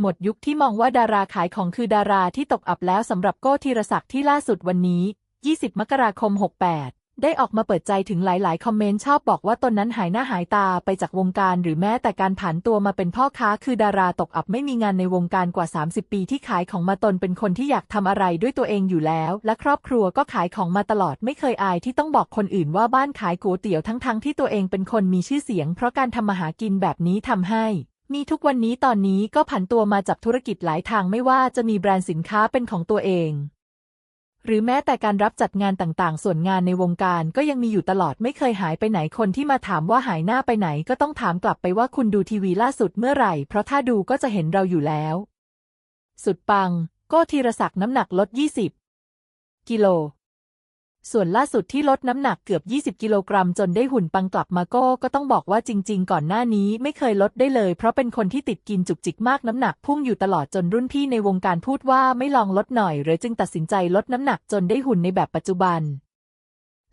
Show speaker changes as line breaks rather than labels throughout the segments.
หมดยุคที่มองว่าดาราขายของคือดาราที่ตกอับแล้วสำหรับโก้ธีรศักดิ์ที่ล่าสุดวันนี้ 20 มกราคม 68 ได้ออกมาเปิดใจถึงหลาย ๆ คอมเมนต์ชอบบอกว่าตนนั้นหายหน้าหายตาไปจากวงการหรือแม้แต่การผันตัวมาเป็นพ่อค้าคือดาราตกอับไม่มีงานในวงการกว่า 30 ปีที่ขายของมาตนเป็นคนที่อยากทำอะไรด้วยตัวเองอยู่แล้ว และครอบครัวก็ขายของมาตลอดไม่เคยอายที่ต้องบอกคนอื่นว่าบ้านขายก๋วยเตี๋ยวทั้ง ๆ ที่ตัวเองเป็นคนมีชื่อเสียง เพราะการทำมาหากินแบบนี้ทำให้ มีทุกวันนี้ตอนนี้ก็ผันตัวมาจับธุรกิจหลายทางไม่ว่าจะมีแบรนด์สินค้าเป็นของตัวเอง หรือแม้แต่การรับจัดงานต่างๆ ส่วนงานในวงการก็ยังมีอยู่ตลอดไม่เคยหายไปไหนคนที่มาถามว่าหายหน้าไปไหนก็ต้องถามกลับไปว่าคุณดูทีวีล่าสุดเมื่อไหร่ เพราะถ้าดูก็จะเห็นเราอยู่แล้ว สุดปังก้ธีรศักดิ์น้ำหนักลด 20 กิโล ส่วนล่าสุดที่ลดน้ำหนักเกือบ 20 กิโลกรัมจนได้หุ่นปังกลับมาโก้ก็ต้องบอกว่าจริง ๆ ก่อนหน้านี้ไม่เคยลดได้เลย เพราะเป็นคนที่ติดกินจุกจิกมากน้ำหนักพุ่งอยู่ตลอดจนรุ่นพี่ในวงการพูดว่าไม่ลองลดหน่อยหรือจึงตัดสินใจลดน้ำหนักจนได้หุ่นในแบบปัจจุบัน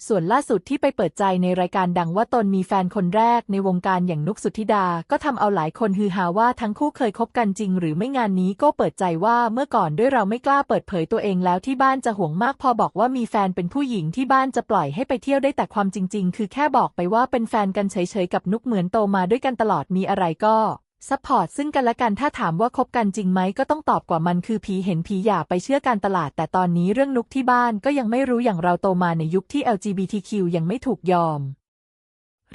ส่วนล่าสุดที่ไปเปิดใจในรายการดังว่าตนมีแฟนคนแรกในวงการอย่างนุกสุธิดา ก็ทำเอาหลายคนฮือฮาว่าทั้งคู่เคยคบกันจริง หรือไม่งานนี้ก็เปิดใจว่าเมื่อก่อนด้วยเราไม่กล้าเปิดเผยตัวเองแล้วที่บ้านจะห่วงมากพอบอกว่ามีแฟนเป็นผู้หญิงที่บ้านจะปล่อยให้ไปเที่ยวได้แต่ความจริง ๆ คือแค่บอกไปว่าเป็นแฟนกันเฉยๆกับนุกเหมือนโตมาด้วยกันตลอดมีอะไรก็ ซัพพอร์ตซึ่งกันและกันถ้าถามว่าคบกันจริงไหมก็ต้องตอบกว่ามันคือผีเห็นผีอย่าไปเชื่อการตลาด แต่ตอนนี้เรื่องนุกที่บ้านก็ยังไม่รู้อย่างเราโตมาในยุคที่ LGBTQ ยังไม่ถูกยอม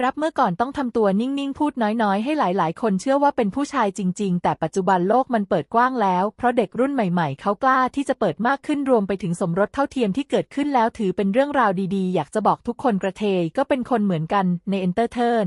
รับเมื่อก่อนต้องทำตัวนิ่งๆ พูดน้อยๆ ให้หลายๆ คนเชื่อว่าเป็นผู้ชายจริง ๆ แต่ปัจจุบันโลกมันเปิดกว้างแล้ว เพราะเด็กรุ่นใหม่ๆ เขากล้าที่จะเปิดมากขึ้นรวมไปถึงสมรสเท่าเทียมที่เกิดขึ้นแล้วถือเป็นเรื่องราวดีๆ อยากจะบอกทุกคนกระเทยก็เป็นคนเหมือนกันในเอนเตอร์เทน